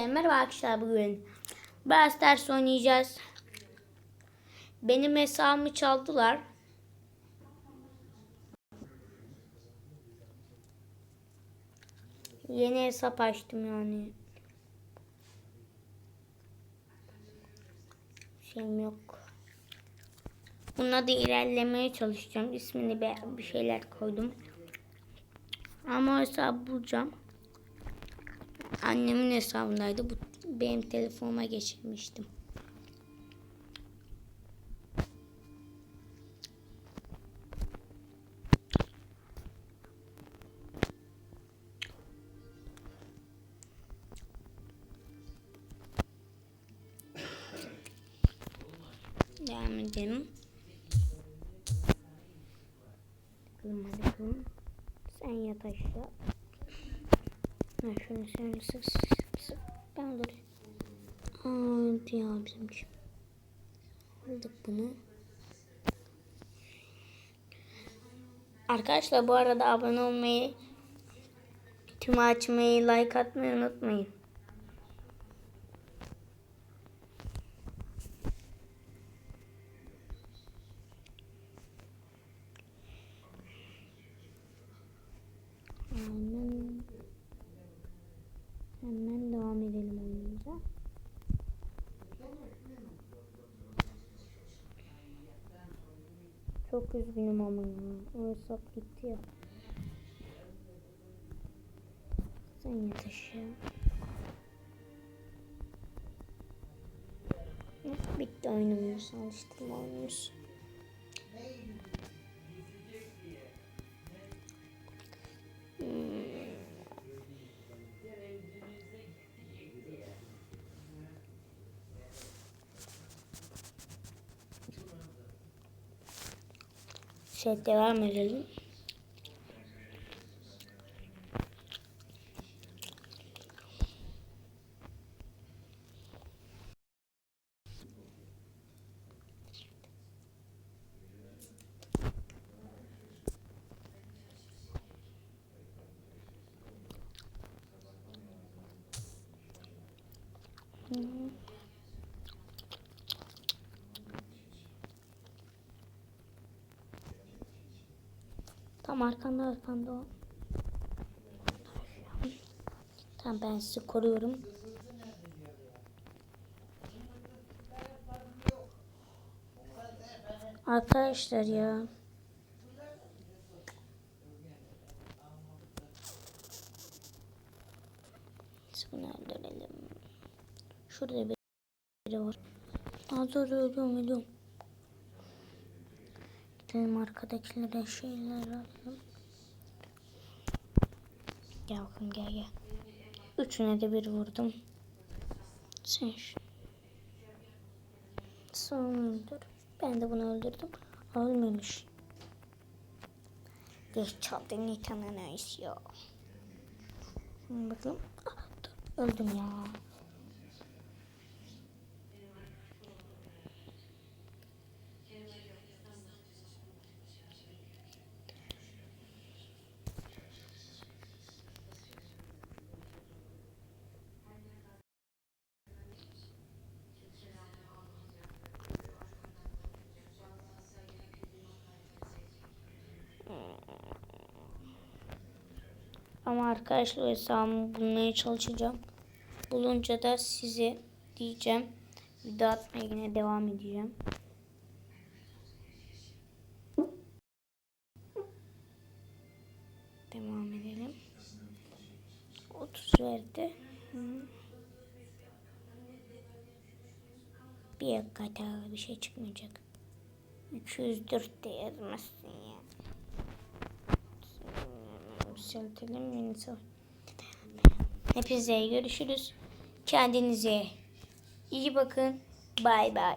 Merhaba arkadaşlar bugün Brawl Stars oynayacağız. Benim hesabımı çaldılar. Yeni hesap açtım yani. Şeyim yok. Buna da ilerlemeye çalışacağım. İsmini bir, şeyler koydum. Ama hesabı bulacağım. Annemin hesabındaydı. Bu benim telefonuma geçirmiştim. Devam edelim. Bakalım. Sen yat aşağı. Ha şöyle şöyle sık sık sık. Ben alırım. Aa ya bizimki. Aldık bunu. Arkadaşlar bu arada abone olmayı, tüm açmayı, like atmayı unutmayın. Hemen, hemen devam edelim oyunumuza. Çok üzgünüm ama ya. O hesap gitti ya. Sen aşağı. Eh, Bitti oyunumuz. Alıştırma oyunumuz. Şey devam edelim. Tam arkanda arkanda o. Tamam ben sizi koruyorum. Arkadaşlar ya. Bunu öldürelim. Şurada bir biri var. Aa dur ölüyorum ölüyorum. Gidelim arkadakilere şeyler alalım. Gel bakın gel gel. Üçüne de bir vurdum. Sen şu. Sonra öldür. Ben de bunu öldürdüm. Ölmemiş. Geç çaldın itemini istiyor. Şimdi bakalım. Ah, dur, öldüm ya. Ama arkadaşlar hesabımı bulmaya çalışacağım. Bulunca da size diyeceğim. Video atmaya yine devam edeceğim. Devam edelim. 30 verdi. Bir dakika daha bir şey çıkmayacak. 204 de yazmasın ya. Yükseltelim. Hepinize görüşürüz. Kendinize iyi bakın. Bay bay.